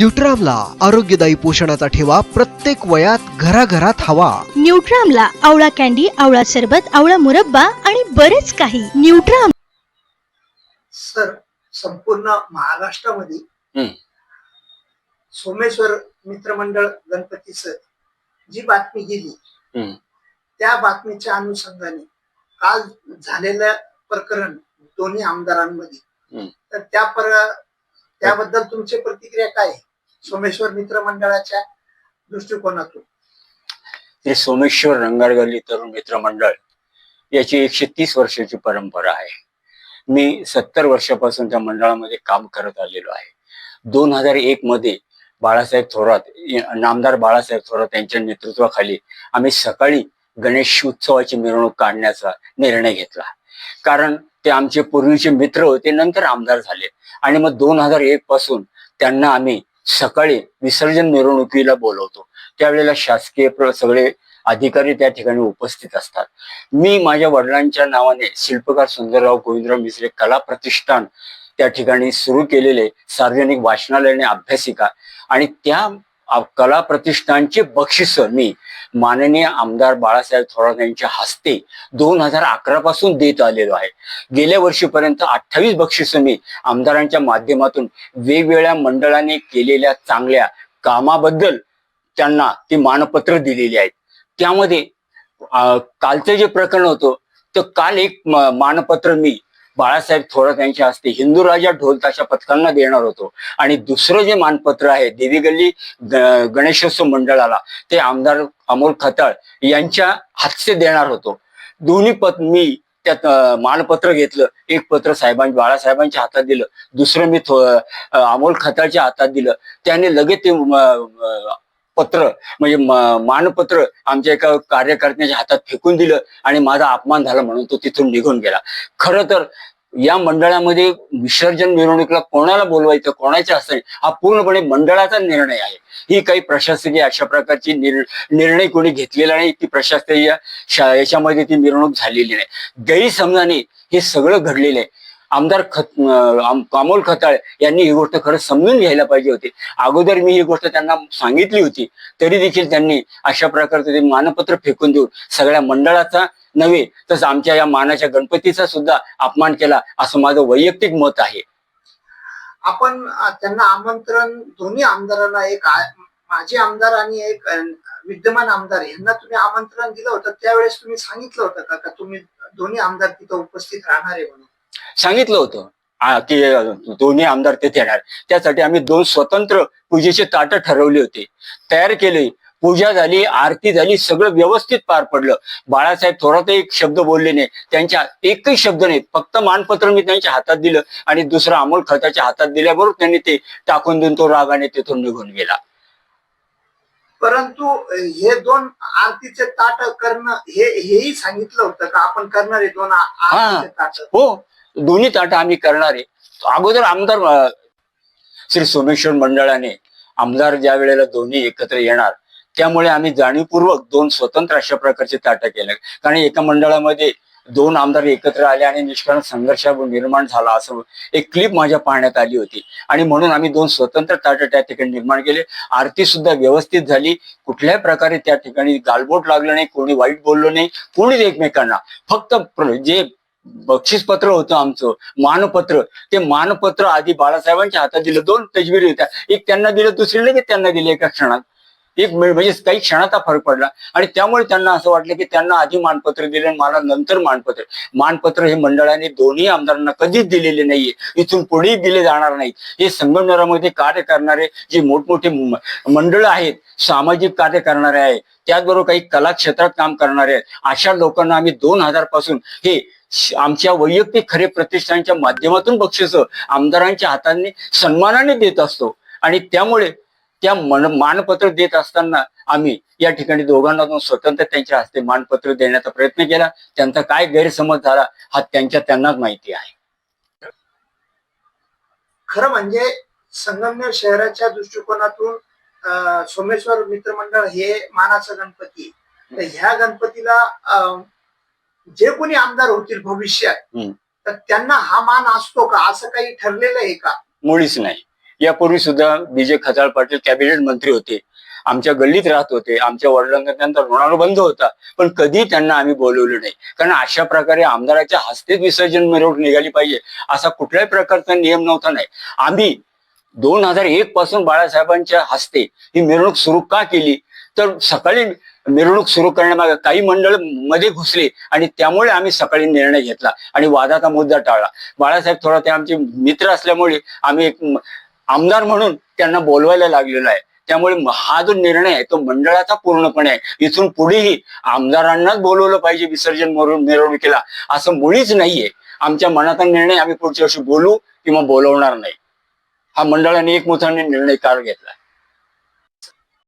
न्यूट्रामला आरोग्यदायी पोषणाचा ठेवा प्रत्येक वयात घराघरात हवा न्यूट्रामला आवळा कॅन्डी आवळा सरबत आवळा मुरब्बा आणि बरेच काही न्यूट्राम सर संपूर्ण महाराष्ट्रामध्ये. सोमेश्वर मित्रमंडळ गणपतीचं जी बातमी गेली. त्या बातमीच्या अनुषंगाने काल झालेलं प्रकरण दोन्ही आमदारांमध्ये. तर त्या पर त्याबद्दल तुमची प्रतिक्रिया काय आहे? सोमेश्वर मित्रमंडळाच्या दृष्टिकोनातून. हे सोमेश्वर रंगारगल्ली तरुण मित्र मंडळ याची एकशे तीस वर्षाची परंपरा आहे. मी सत्तर वर्षापासून त्या मंडळामध्ये काम करत आलेलो आहे. दोन हजार एक मध्ये बाळासाहेब थोरात नामदार बाळासाहेब थोरात यांच्या नेतृत्वाखाली आम्ही सकाळी गणेश उत्सवाची मिरवणूक काढण्याचा निर्णय घेतला. कारण ते आमचे पूर्वीचे मित्र होते नंतर आमदार झाले. आणि मग दोन हजार एक पासून त्यांना आम्ही सकाळी विसर्जन मिरवणुकीला बोलवतो. त्यावेळेला शासकीय प्र- सगळे अधिकारी त्या ठिकाणी उपस्थित असतात. मी माझ्या वडिलांच्या नावाने शिल्पकार सुंदरराव गोविंदराव मिसरे कला प्रतिष्ठान त्या ठिकाणी सुरू केलेले सार्वजनिक वाचनालय आणि अभ्यासिका आणि त्या कला प्रतिष्ठानची बक्षिस मी माननीय आमदार बाळासाहेब थोरात यांच्या हस्ते दोन हजार अकरा पासून देत आलेलो आहे. गेल्या वर्षीपर्यंत अठ्ठावीस बक्षिस मी आमदारांच्या माध्यमातून वेगवेगळ्या मंडळाने केलेल्या चांगल्या कामाबद्दल त्यांना ती मानपत्र दिलेली आहेत. त्यामध्ये कालचं जे प्रकरण होतं तर काल एक मानपत्र मी बाळासाहेब थोरात यांच्या हस्ते हिंदू राजा ढोल ताशा पथकांना देणार होतो. आणि दुसरं जे मानपत्र आहे देवी गल्ली गणेशोत्सव मंडळाला ते आमदार अमोल खताळ यांच्या हातचे देणार होतो. दोन्ही पत मी त्यात मानपत्र घेतलं. एक पत्र साहेबां बाळासाहेबांच्या हातात दिलं. दुसरं मी थो- अमोल खताळच्या हातात दिलं. त्याने लगेच ते पत्र म्हणजे मानपत्र आमच्या एका कार्यकर्त्याच्या हातात फेकून दिलं आणि माझा अपमान झाला म्हणून तो तिथून निघून गेला. खरं तर या मंडळामध्ये विसर्जन मिरवणुकीला कोणाला बोलवायचं कोणाच्या हस्ते हा पूर्णपणे मंडळाचा निर्णय आहे. ही काही प्रशासकीय अशा प्रकारची निर- निर्णय कोणी घेतलेला नाही ती प्रशासकीय शा- याच्यामध्ये ती मिरवणूक झालेली नाही. गैरसमजाने हे सगळं घडलेलं आहे. आमदार खत कामोल अमोल खताळ यांनी ही गोष्ट खरं समजून घ्यायला पाहिजे होती. अगोदर मी ही गोष्ट त्यांना सांगितली होती तरी देखील त्यांनी अशा प्रकारचं ते मानपत्र फेकून देऊन सगळ्या मंडळाचा नव्हे तसं आमच्या या मानाच्या गणपतीचा सुद्धा अपमान केला असं माझं वैयक्तिक मत आहे. आपण त्यांना आमंत्रण दोन्ही आमदारांना एक माजी आमदार आणि एक विद्यमान आमदार यांना तुम्ही आमंत्रण दिलं होतं त्यावेळेस तुम्ही सांगितलं होतं का का तुम्ही दोन्ही आमदार तिथं उपस्थित राहणार आहे म्हणून? सांगितलं होतं. की दोन्ही आमदार तेथे येणार. त्यासाठी आम्ही दोन स्वतंत्र पूजेचे ताट ठरवले होते. तयार केले. पूजा झाली आरती झाली सगळं व्यवस्थित पार पडलं. बाळासाहेब थोरात एक शब्द बोलले नाही. त्यांच्या एकही शब्द नाही फक्त मानपत्र मी त्यांच्या हातात दिलं आणि दुसरं अमोल खताच्या हातात दिल्याबरोबर त्यांनी ते टाकून देऊन तो रागाने तिथून निघून गेला. परंतु हे दोन आरतीचे ताट करणं हे हेही सांगितलं होतं का? आपण करणार दोन आरतीचे ताट. हो. दोन्ही ताटा आम्ही करणार. आहे अगोदर आमदार श्री सोमेश्वर मंडळाने आमदार ज्या वेळेला दोन्ही एकत्र येणार त्यामुळे आम्ही जाणीवपूर्वक दोन स्वतंत्र अशा प्रकारचे ताटं केले. कारण एका मंडळामध्ये दोन आमदार एकत्र आले आणि निष्कारण संघर्ष निर्माण झाला असं एक क्लिप माझ्या पाहण्यात आली होती. आणि म्हणून आम्ही दोन स्वतंत्र ताट त्या ठिकाणी निर्माण केले. आरती सुद्धा व्यवस्थित झाली. कुठल्याही प्रकारे त्या ठिकाणी गालबोट लागलं नाही कोणी वाईट बोललो नाही कोणीच एकमेकांना फक्त जे बक्षीस पत्र होतं आमचं मानपत्र. ते मानपत्र आधी बाळासाहेबांच्या हातात दिलं दोन तजवीर होत्या. एक त्यांना दिलं दुसरी लगेच त्यांना दिले एका क्षणात. एक म्हणजे काही क्षणाचा फरक पडला. आणि त्यामुळे त्यांना असं वाटलं की त्यांना आधी मानपत्र दिले आणि मला नंतर मानपत्र. मानपत्र हे मंडळाने दोन्ही आमदारांना कधीच दिलेले नाहीये. इथून पुढेही दिले जाणार नाही हे संगमनेरामध्ये कार्य करणारे जे मोठमोठे मंडळ आहेत सामाजिक कार्य करणारे आहेत त्याचबरोबर काही कला क्षेत्रात काम करणारे आहेत अशा लोकांना आम्ही दोन हजारपासून हे आमच्या वैयक्तिक खरे प्रतिष्ठानच्या माध्यमातून बक्षीस आमदारांच्या हाताने सन्मानाने देत असतो. आणि त्यामुळे त्या मन मानपत्र देत असताना आम्ही या ठिकाणी दोघांना स्वतंत्र त्यांच्या हस्ते मानपत्र देण्याचा प्रयत्न केला. त्यांचा काय गैरसमज झाला हा त्यांच्या त्यांनाच माहिती आहे. खरं म्हणजे संगमनेर शहराच्या दृष्टिकोनातून सोमेश्वर मित्रमंडळ हे मानाचं गणपती तर ह्या गणपतीला जे कोणी आमदार होतील भविष्यात हम्म. तर त्यांना हा मान असतो का? असं काही ठरलेलं आहे का? मुळीच नाही. यापूर्वी सुद्धा विजय खताळ पाटील कॅबिनेट मंत्री होते. आमच्या गल्लीत राहत होते. आमच्या वडिलांना त्यांचा ऋणानुबंध होता. पण कधी त्यांना आम्ही बोलवलं नाही. कारण अशा प्रकारे आमदाराच्या हस्तेच विसर्जन मिरवणूक निघाली पाहिजे. असा कुठल्याही प्रकारचा नियम नव्हता नाही. आम्ही दोन हजार एक पासून बाळासाहेबांच्या हस्ते ही मिरवणूक सुरू का केली? तर सकाळी मिरवणूक सुरू करण्यामागे काही मंडळमध्ये घुसले आणि त्यामुळे आम्ही सकाळी निर्णय घेतला आणि वादाचा मुद्दा टाळला. बाळासाहेब थोडा ते आमचे मित्र असल्यामुळे आम्ही एक आमदार म्हणून त्यांना बोलवायला लागलेलो आहे. त्यामुळे हा जो निर्णय आहे तो मंडळाचा पूर्णपणे आहे. इथून पुढेही आमदारांनाच बोलवलं पाहिजे विसर्जन मिरव- मिरवणुकीला. असं मुळीच नाहीये. आमच्या मनाचा निर्णय आम्ही पुढच्या वर्षी बोलू किंवा बोलवणार नाही. हा मंडळाने एकमुखाने निर्णय काळ घेतला.